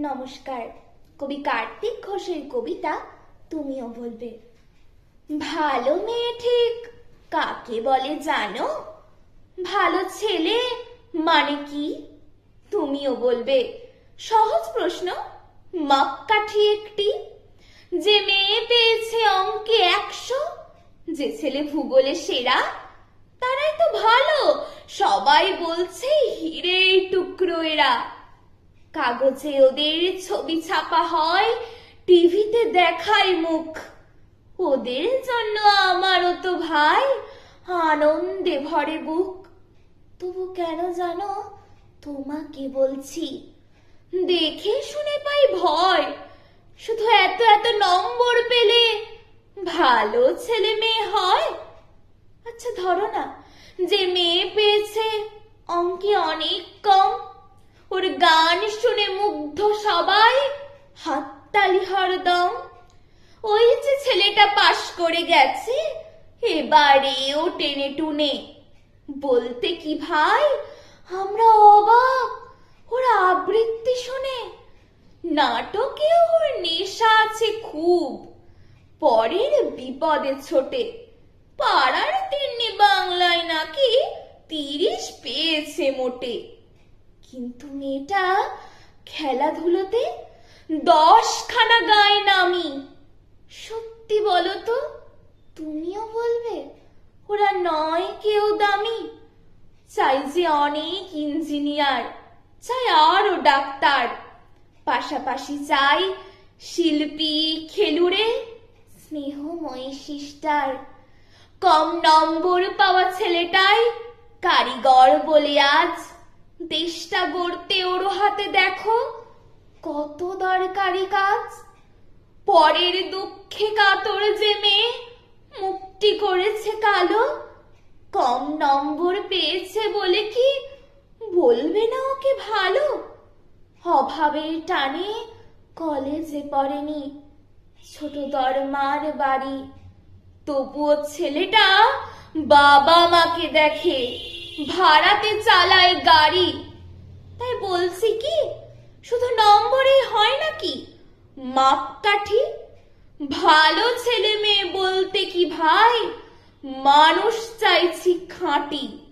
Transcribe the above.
নমস্কার। কবি কার্তিক ঘোষের কবিতা তুমিও বলবে। ভালো মেয়ে ঠিক কাকে বলে জানো? ভালো ছেলে মানে কি? তুমিও বলবে। সহজ প্রশ্ন মাপকাঠি একটি। যে মেয়ে পেয়েছে অঙ্কে একশো, যে ছেলে ভূগোলে সেরা, তারাই তো ভালো। সবাই বলছে হিরে টুকরো এরা। কাগজে ওদের ছবি ছাপা হয়, টিভিতে দেখায় মুখ। ওদের জন্য আমারও তো ভাই, আনন্দে ভরে বুক। তবু কেন জানো, তোমাকে বলছি, দেখে শুনে পাই ভয়। শুধু এত এত নম্বর পেলে ভালো ছেলে মেয়ে হয়। আচ্ছা ধরো না, যে মেয়ে পেয়েছে অঙ্কে অনেক কম। গান শুনে মুগ্ধ সবাই হাততালি হরদম। ওই যে ছেলেটা পাশ করে গেছে, এবারেও টেনে টুনে। বলতে কি ভাই, আমরা অবাক, ওর আবৃত্তি শুনে। নাটকে ওর নেশা আছে খুব, পরের বিপদে ছোটে। পাড়ার তিন্নি বাংলায় নাকি তিরিশ পেয়েছে মোটে। কিন্তু মেয়েটা খেলাধুলোতে দশখানা গায়ে নামি। সত্যি বলো তো, তুমিও বলবে, ওরা নয় কেউ দামি। চাই যে অনেক ইঞ্জিনিয়ার, চাই আরও ডাক্তার। পাশাপাশি চাই শিল্পী, খেলুড়ে, স্নেহময়ী সিস্টার। কম নম্বর পাওয়া ছেলেটাই কারিগর বলে আজ দেশটা গড়তে ওর হাতে দেখো, কত দরকারি কাজ। পরের দুঃখে কাতর যে মেয়ে, মুক্তি করেছে কালো। কম নম্বর পেয়েছে বলে কি বলবে না ওকে ভালো? অভাবের টানে কলেজে পড়েনি, ছোট দরমার বাড়ি। তবুও ছেলেটা বাবা মাকে দেখে। ভাড়াতে চালায় গাড়ি। তাই বলছি কি, শুধু নম্বরেই হয় নাকি? মাপকাঠি? ভালো ছেলে মেয়ে বলতে কি ভাই? মানুষ চাইছি খাঁটি।